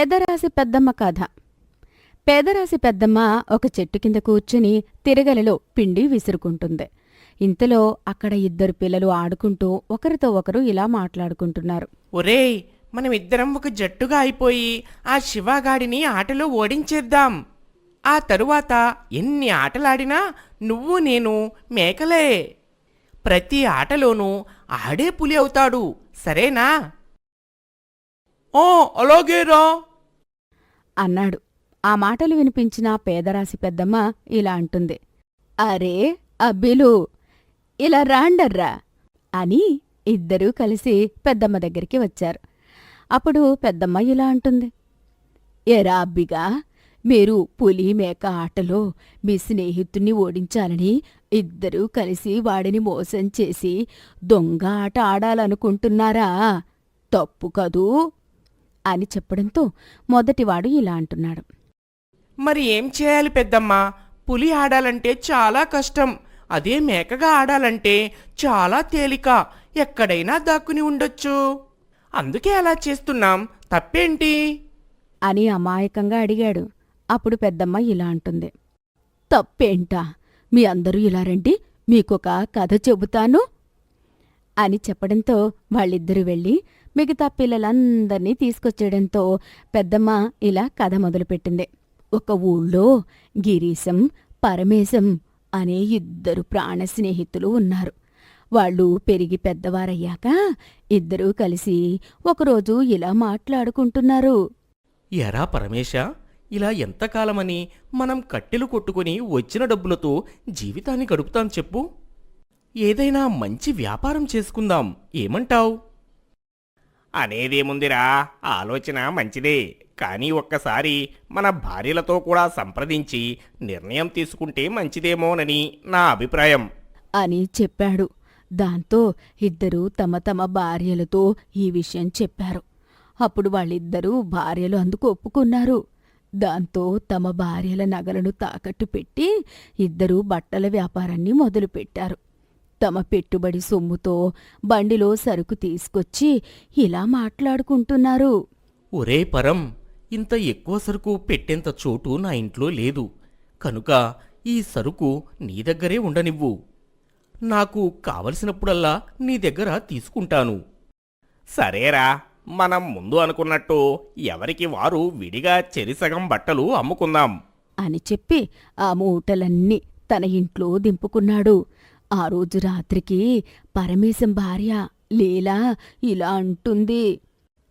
పేదరాశి పెద్దమ్మ కథ. పేదరాశి పెద్దమ్మ ఒక చెట్టు కింద కూర్చుని తిరగలలో పిండి విసురుకుంటుంది. ఇంతలో అక్కడ ఇద్దరు పిల్లలు ఆడుకుంటూ ఒకరితో ఒకరు ఇలా మాట్లాడుకుంటున్నారు. ఒరేయ్ మనమిద్దరం ఒక జట్టుగా అయిపోయి ఆ శివగాడిని ఆటలో ఓడించేద్దాం. ఆ తరువాత ఎన్ని ఆటలాడినా నువ్వు నేను మేకలే. ప్రతి ఆటలోనూ ఆడే పులి అవుతాడు. సరేనా? ఓ అలాగేరా. అన్నాడు. ఆ మాటలు వినిపించిన పేదరాశి పెద్దమ్మ ఇలా అంటుంది. అరే అబ్బిలు ఇలా రాండర్రా అని ఇద్దరూ కలిసి పెద్దమ్మ దగ్గరికి వచ్చారు. అప్పుడు పెద్దమ్మ ఇలా అంటుంది. ఎరా అబ్బిగా మీరు పులి మేక ఆటలో మీ స్నేహితుణ్ణి ఓడించాలని ఇద్దరూ కలిసి వాడిని మోసం చేసి దొంగ ఆట ఆడాలనుకుంటున్నారా? తప్పు కదూ? అని చెప్పడంతో మొదటివాడు ఇలా అంటున్నాడు. మరి ఏం చేయాలి పెద్దమ్మా? పులి ఆడాలంటే చాలా కష్టం. అదే మేకగా ఆడాలంటే చాలా తేలిక. ఎక్కడైనా దాక్కుని ఉండొచ్చు. అందుకే అలా చేస్తున్నాం. తప్పేంటి? అని అమాయకంగా అడిగాడు. అప్పుడు పెద్దమ్మ ఇలా అంటుంది. తప్పేంటా? మీ అందరూ ఇలా రండి. మీకొక కథ చెబుతాను అని చెప్పడంతో వాళ్ళిద్దరూ వెళ్ళి మిగతా పిల్లలందరినీ తీసుకొచ్చేయడంతో పెద్దమ్మ ఇలా కథ మొదలుపెట్టింది. ఒక ఊళ్ళో గిరీశం పరమేశం అనే ఇద్దరు ప్రాణ స్నేహితులు ఉన్నారు. వాళ్ళు పెరిగి పెద్దవారయ్యాక ఇద్దరూ కలిసి ఒకరోజు ఇలా మాట్లాడుకుంటున్నారు. ఎరా పరమేశ ఇలా ఎంతకాలమని మనం కట్టెలు కొట్టుకుని వచ్చిన డబ్బులతో జీవితాన్ని గడుపుతాం చెప్పు. ఏదైనా మంచి వ్యాపారం చేసుకుందాం ఏమంటావ్? అనేదేముందిరా? ఆలోచన మంచిదే. కానీ ఒక్కసారి మన భార్యలతో కూడా సంప్రదించి నిర్ణయం తీసుకుంటే మంచిదేమోనని నా అభిప్రాయం. అని చెప్పాడు. దాంతో ఇద్దరూ తమ తమ భార్యలతో ఈ విషయం చెప్పారు. అప్పుడు వాళ్ళిద్దరూ భార్యలు అందుకు ఒప్పుకున్నారు. దాంతో తమ భార్యల నగలను తాకట్టు పెట్టి ఇద్దరూ బట్టల వ్యాపారాన్ని మొదలుపెట్టారు. తమ పెట్టుబడి సొమ్ముతో బండిలో సరుకు తీసుకొచ్చి ఇలా మాట్లాడుకుంటున్నారు. ఒరే పరం ఇంత ఎక్కువ సరుకు పెట్టేంత చోటు నా ఇంట్లో లేదు. కనుక ఈ సరుకు నీ దగ్గరే ఉండనివ్వు. నాకు కావలసినప్పుడల్లా నీ దగ్గర తీసుకుంటాను. సరేరా మనం ముందు అనుకున్నట్టు ఎవరికి వారు విడిగా చెరిసగం బట్టలు అమ్ముకుందాం. అని చెప్పి ఆ మూటలన్నీ తన ఇంట్లో దింపుకున్నాడు. ఆ రోజు రాత్రికి పరమేశం భార్య లీలా ఇలా అంటుంది.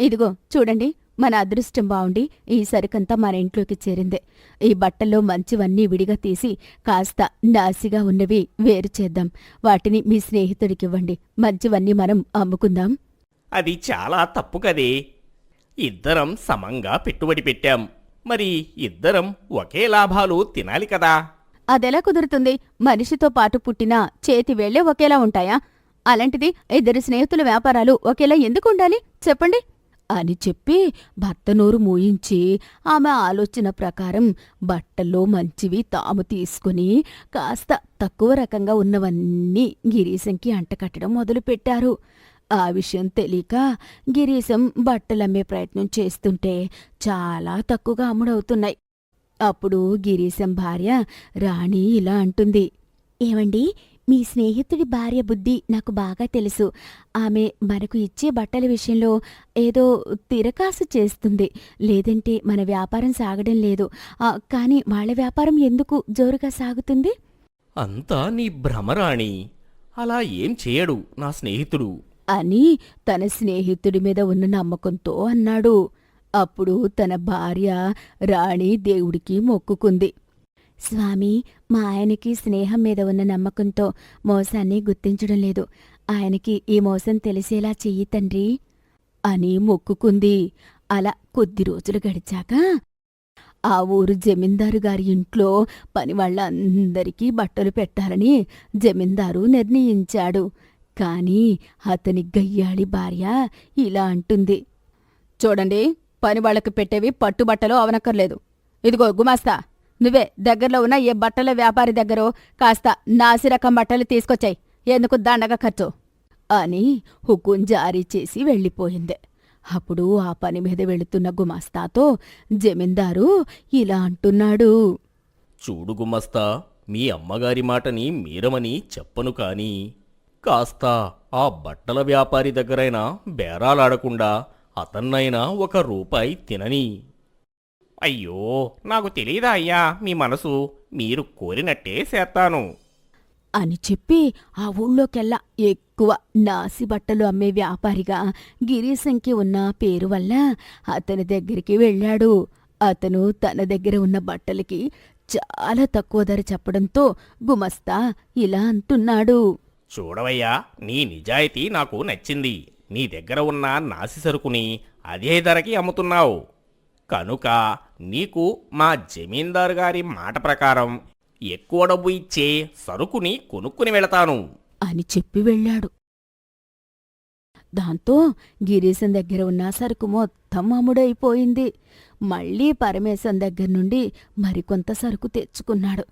ఇదిగో చూడండి మన అదృష్టం బావుండి ఈ సరుకంతా మన ఇంట్లోకి చేరిందే. ఈ బట్టల్లో మంచివన్నీ విడిగా తీసి కాస్త నాసిగా ఉన్నవి వేరు చేద్దాం. వాటిని మీ స్నేహితుడికివ్వండి. మంచివన్నీ మనం అమ్ముకుందాం. అది చాలా తప్పు కదే. ఇద్దరం సమంగా పెట్టుబడి పెట్టాం. మరి ఇద్దరం ఒకే లాభాలు తినాలి కదా? అదెలా కుదురుతుంది? మనిషితో పాటు పుట్టిన చేతి వేళ్ళే ఒకేలా ఉంటాయా? అలాంటిది ఇద్దరు స్నేహితుల వ్యాపారాలు ఒకేలా ఎందుకు ఉండాలి? చెప్పండి. అని చెప్పి భర్త నోరు మూయించి ఆమె ఆలోచన ప్రకారం బట్టల్లో మంచివి తాము తీసుకుని కాస్త తక్కువ రకంగా ఉన్నవన్నీ గిరీశంకి అంటకట్టడం మొదలుపెట్టారు. ఆ విషయం తెలియక గిరీశం బట్టలమ్మే ప్రయత్నం చేస్తుంటే చాలా తక్కువగా అమ్ముడవుతున్నాయి. అప్పుడు గిరీశం భార్య రాణి ఇలా అంటుంది. ఏమండి మీ స్నేహితుడి భార్య బుద్ధి నాకు బాగా తెలుసు. ఆమె మనకు ఇచ్చే బట్టల విషయంలో ఏదో తిరకాసు చేస్తుంది. లేదంటే మన వ్యాపారం సాగడం లేదు. కానీ వాళ్ళ వ్యాపారం ఎందుకు జోరుగా సాగుతుంది? అంతా నీ భ్రమరాణి. అలా ఏం చేయడు నా స్నేహితుడు. అని తన స్నేహితుడి మీద ఉన్న నమ్మకంతో అన్నాడు. అప్పుడు తన భార్య రాణి దేవుడికి మొక్కుకుంది. స్వామి మా ఆయనకి స్నేహం మీద ఉన్న నమ్మకంతో మోసాన్ని గుర్తించడం లేదు. ఆయనకి ఈ మోసం తెలిసేలా చెయ్యి తండ్రి అని మొక్కుకుంది. అలా కొద్ది రోజులు గడిచాక ఆ ఊరు జమీందారు గారి ఇంట్లో పని వాళ్ళందరికీ బట్టలు పెట్టాలని జమీందారు నిర్ణయించాడు. కాని అతని గయ్యాళి భార్య ఇలా అంటుంది. చూడండి పని వాళ్ళకి పెట్టేవి పట్టుబట్టలు అవనక్కర్లేదు. ఇదిగో గుమాస్తా నువ్వే దగ్గరలో ఉన్న ఏ బట్టల వ్యాపారి దగ్గరో కాస్త నాసిరకం బట్టలు తీసుకొచ్చాయి. ఎందుకు దండగ ఖర్చు? అని హుకుం జారీ చేసి వెళ్ళిపోయింది. అప్పుడు ఆ పని మీద వెళుతున్న గుమాస్తాతో జమీందారు ఇలా అంటున్నాడు. చూడు గుమస్తా మీ అమ్మగారి మాటని మీరమని చెప్పను కాని కాస్త ఆ బట్టల వ్యాపారి దగ్గరైనా బేరాలాడకుండా అతన్నైనా ఒక రూపాయి తినని. అయ్యో నాకు తెలీదా అయ్యా మీ మనసు మీరు కోరినట్టే చేస్తాను. అని చెప్పి ఆ ఊళ్ళోకెల్లా ఎక్కువ నాసి బట్టలు అమ్మే వ్యాపారిగా గిరీశంకి ఉన్న పేరు వల్ల అతని దగ్గరికి వెళ్ళాడు. అతను తన దగ్గర ఉన్న బట్టలకి చాలా తక్కువ ధర చెప్పడంతో గుమస్తా ఇలా అంటున్నాడు. చూడవయ్యా నీ నిజాయితీ నాకు నచ్చింది. నీ దగ్గర ఉన్న నాసి సరుకుని అదే ధరకి అమ్ముతున్నావు. కనుక నీకు మా జమీందారు గారి మాట ప్రకారం ఎక్కువ డబ్బు ఇచ్చే సరుకుని కొనుక్కుని వెళతాను. అని చెప్పి వెళ్ళాడు. దాంతో గిరీశం దగ్గర ఉన్న సరుకు మొత్తం అమ్ముడైపోయింది. మళ్ళీ పరమేశం దగ్గర నుండి మరికొంత సరుకు తెచ్చుకున్నాడు.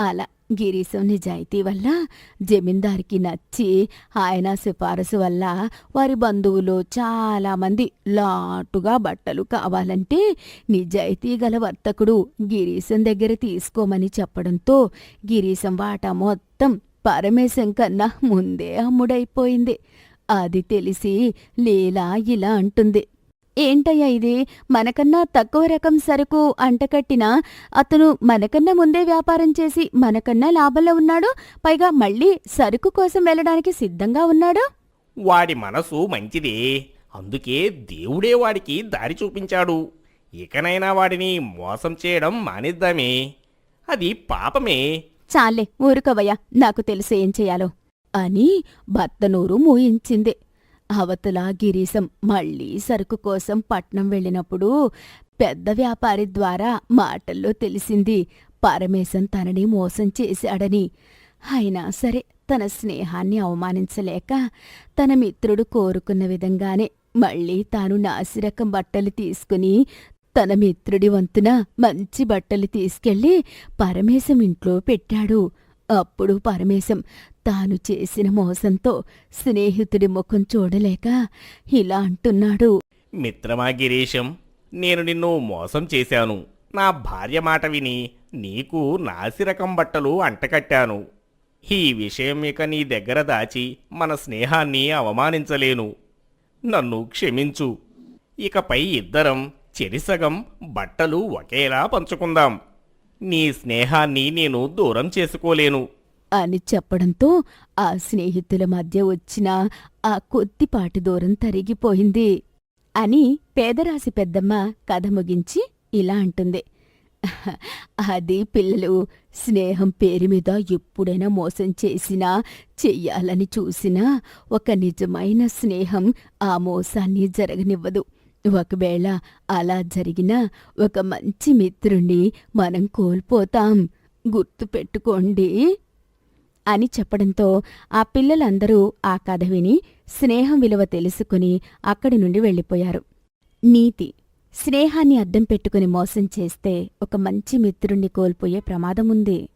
అలా గిరీశం నిజాయితీ వల్ల జమీందారికి నచ్చి ఆయన సిఫారసు వల్ల వారి బంధువులు చాలామంది లాటుగా బట్టలు కావాలంటే నిజాయితీ గల వర్తకుడు గిరీశం దగ్గర తీసుకోమని చెప్పడంతో గిరీశం వాటా మొత్తం పరమేశం కన్నా ముందే అమ్ముడైపోయింది. అది తెలిసి లీలా ఇలా అంటుంది. ఏంటయ్యా ఇది? మనకన్నా తక్కువ రకం సరుకు అంటకట్టినా అతను మనకన్నా ముందే వ్యాపారం చేసి మనకన్నా లాభంలో ఉన్నాడు పైగా మళ్ళీ సరుకు కోసం వెళ్ళడానికి సిద్ధంగా ఉన్నాడు? వాడి మనసు మంచిదే. అందుకే దేవుడే వాడికి దారి చూపించాడు. ఇకనైనా వాడిని మోసం చేయడం మానేద్దామే. అది పాపమే. చాలే ఊరుకోవయ్యా నాకు తెలుసు ఏం చెయ్యాలో అని భర్త నోరు మూయించింది. అవతల గిరీశం మళ్ళీ సరుకు కోసం పట్నం వెళ్ళినప్పుడు పెద్ద వ్యాపారి ద్వారా మాటల్లో తెలిసింది పరమేశం తనని మోసం చేశాడని. అయినా సరే తన స్నేహాన్ని అవమానించలేక తన మిత్రుడు కోరుకున్న విధంగానే మళ్ళీ తాను నాసిరకం బట్టలు తీసుకుని తన మిత్రుడి వంతున మంచి బట్టలు తీసుకెళ్ళి పరమేశం ఇంట్లో పెట్టాడు. అప్పుడు పరమేశం తాను చేసిన మోసంతో స్నేహితుడి ముఖం చూడలేక ఇలా అంటున్నాడు. మిత్రమా గిరీశం నేను నిన్ను మోసం చేశాను. నా భార్య మాట విని నీకు నాసిరకం బట్టలు అంటకట్టాను. ఈ విషయం ఇక నీ దగ్గర దాచి మన స్నేహాన్ని అవమానించలేను. నన్ను క్షమించు. ఇకపై ఇద్దరం చెరిసగం బట్టలు ఒకేలా పంచుకుందాం. నీ స్నేహాన్ని నేను దూరం చేసుకోలేను. అని చెప్పడంతో ఆ స్నేహితుల మధ్య వచ్చిన ఆ కొద్దిపాటి దూరం తరిగిపోయింది అని పేదరాశి పెద్దమ్మ కథ ముగించి ఇలా అంటుంది. అది పిల్లలు స్నేహం పేరు మీద ఎప్పుడైనా మోసం చేసినా చెయ్యాలని చూసినా ఒక నిజమైన స్నేహం ఆ మోసాన్ని జరగనివ్వదు. ఒకవేళ అలా జరిగినా ఒక మంచి మిత్రుణ్ణి మనం కోల్పోతాం. గుర్తుపెట్టుకోండి. అని చెప్పడంతో ఆ పిల్లలందరూ ఆ కథ విని స్నేహం విలువ తెలుసుకుని అక్కడి నుండి వెళ్ళిపోయారు. నీతి స్నేహాన్ని అద్దం పెట్టుకుని మోసం చేస్తే ఒక మంచి మిత్రుణ్ణి కోల్పోయే ప్రమాదముంది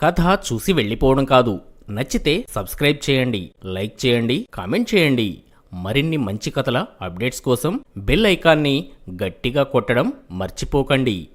కథ చూసి వెళ్ళిపోవడం కాదు. నచ్చితే సబ్స్క్రైబ్ చేయండి లైక్ చేయండి కామెంట్ చేయండి. మరిన్ని మంచి కథల అప్డేట్స్ కోసం బెల్ ఐకాన్ని గట్టిగా కొట్టడం మర్చిపోకండి.